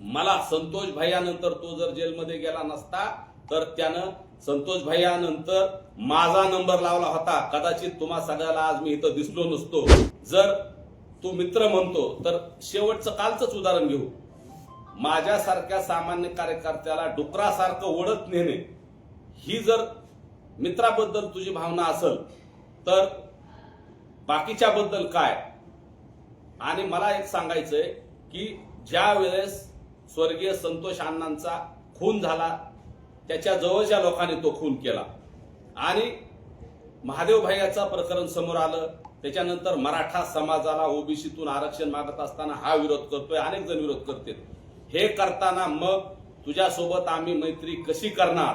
मला संतोष भैयानंतर तो जर जेलमध्ये गेला नसता तर त्यानं संतोष भैयानंतर माझा नंबर लावला होता. कदाचित तुम्हा सगळ्याला आज मी इथं दिसलो नसतो. जर तू मित्र म्हणतो तर शेवटचं कालचंच उदाहरण घेऊ. माझ्यासारख्या सामान्य कार्यकर्त्याला डुकरासारखं ओढत नेणे. ही जर मित्राबद्दल तुझी भावना असेल तर बाकीच्या बद्दल काय? आणि मला एक सांगायचंय की ज्या वेळेस स्वर्गीय संतोष अण्णांचा खून झाला. त्याच्या जवळच्या लोकांनी तो खून केला. आणि महादेव भैयाचं प्रकरण समोर आलं. त्याच्यानंतर मराठा समाजाला ओबीसीतून आरक्षण मागत असताना हा विरोध करतोय. अनेक जण विरोध करतील. हे करताना मग तुझ्यासोबत आम्ही मैत्री कशी करणार?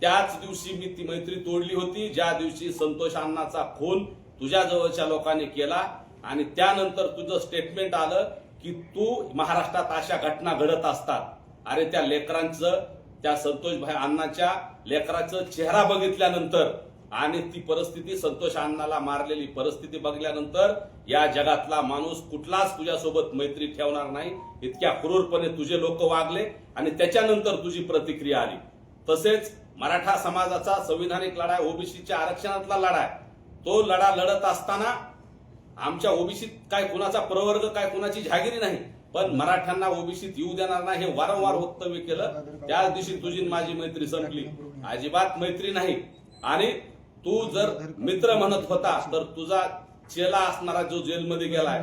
त्याच दिवशी मी ती मैत्री तोडली होती. ज्या दिवशी संतोष अण्णाचा खून तुझ्या जवळच्या लोकांनी केला आणि त्यानंतर तुझं स्टेटमेंट आलं की तू महाराष्ट्रात अशा घटना घडत असतात. अरे त्या लेकरांचं त्या संतोष भाई अण्णाच्या लेकराचं चेहरा बघितल्यानंतर आणि ती परिस्थिती संतोष अण्णाला मारलेली परिस्थिती बघल्यानंतर या जगातला माणूस कुठलाच तुझ्यासोबत मैत्री ठेवणार नाही. इतक्या क्रूरपणे तुझे लोक वागले आणि त्याच्यानंतर तुझी प्रतिक्रिया आली. तसेच मराठा समाजाचा संविधानिक लढा ओबीसीच्या आरक्षणातला लढा आहे तो लढा लढत असताना आमच्या ओबीसीत काय कुणाचा प्रवर्ग काय कुणाची जहागिरी नाही. पण मराठ्यांना ओबीसीत येऊ देणार नाही हे वारंवार वक्तव्य केलं. त्याच दिवशी तुझी माझी मैत्री संपली. अजिबात मैत्री नाही. आणि तू जर मित्र म्हणत होता तर तुझा चेला असणारा जो जेलमध्ये गेलाय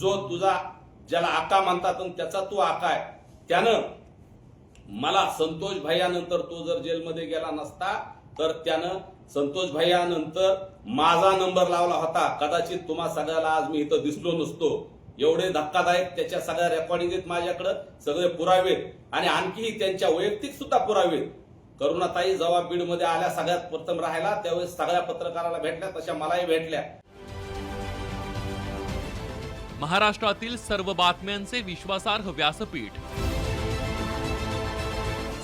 जो तुझा ज्याला आका म्हणतात आणि त्याचा तू आका आहे त्यानं मला संतोष भैयानंतर तो जर जेलमध्ये गेला नसता तर त्यानं संतोष भैयानंतर माझा नंबर लावला होता. कदाचित तुम्हा सगळ्याला आज मी इथं दिसलो नसतो. एवढे धक्कादायक त्याच्या सगळ्या रेकॉर्डिंग आहेत माझ्याकडं सगळे पुरावे आणि आणखीही त्यांच्या वैयक्तिक सुद्धा पुरावे करुणाताई जेव्हा बीडमध्ये आल्या सगळ्यात प्रथम राहायला त्यावेळेस सगळ्या पत्रकाराला भेटल्या तशा मलाही भेटल्या. महाराष्ट्रातील सर्व बातम्यांचे विश्वासार्ह व्यासपीठ.